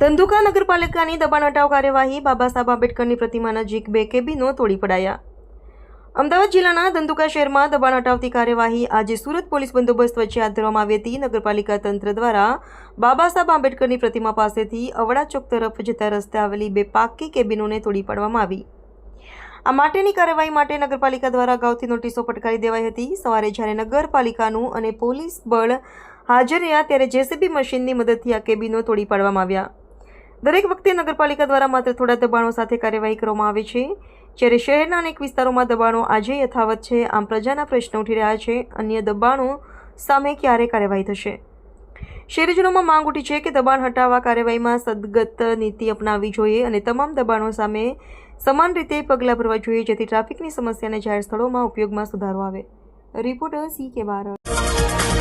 ધંધુકા નગરપાલિકાની દબાણ હટાવ કાર્યવાહી બાબા સાહેબ આંબેડકરની પ્રતિમા નજીક બે કેબિનો તોડી પડાયા. અમદાવાદ જિલ્લાના ધંધુકા શહેરમાં દબાણ હટાવતી કાર્યવાહી આજે સુરત પોલીસ બંદોબસ્ત વચ્ચે હાથ ધરવામાં આવી હતી. નગરપાલિકા તંત્ર દ્વારા બાબા સાહેબ આંબેડકરની પ્રતિમા પાસેથી અવડા ચોક તરફ જતા રસ્તે આવેલી બે પાકી કેબિનોને તોડી પાડવામાં આવી. આ માટેની કાર્યવાહી માટે નગરપાલિકા દ્વારા અગાઉથી નોટિસો પટકારી દેવાઈ હતી. સવારે જ્યારે નગરપાલિકાનું અને પોલીસ બળ હાજર રહ્યા ત્યારે જેસીબી મશીનની મદદથી આ કેબિનો તોડી પાડવામાં આવ્યા. દરેક વખતે નગરપાલિકા દ્વારા માત્ર થોડા દબાણો સાથે કાર્યવાહી કરવામાં આવે છે. જ્યારે શહેરના અનેક વિસ્તારોમાં દબાણો આજે યથાવત છે, આમ પ્રજાના પ્રશ્નો ઉઠી રહ્યા છે. અન્ય દબાણો સામે ક્યારે કાર્યવાહી થશે? શહેરીજનોમાં માંગ ઉઠી છે કે દબાણ હટાવવા કાર્યવાહીમાં સદગત નીતિ અપનાવવી જોઈએ અને તમામ દબાણો સામે સમાન રીતે પગલાં ભરવા જોઈએ, જેથી ટ્રાફિકની સમસ્યાને જાહેર સ્થળોમાં ઉપયોગમાં સુધારો આવે. રિપોર્ટર સી કે બારડ.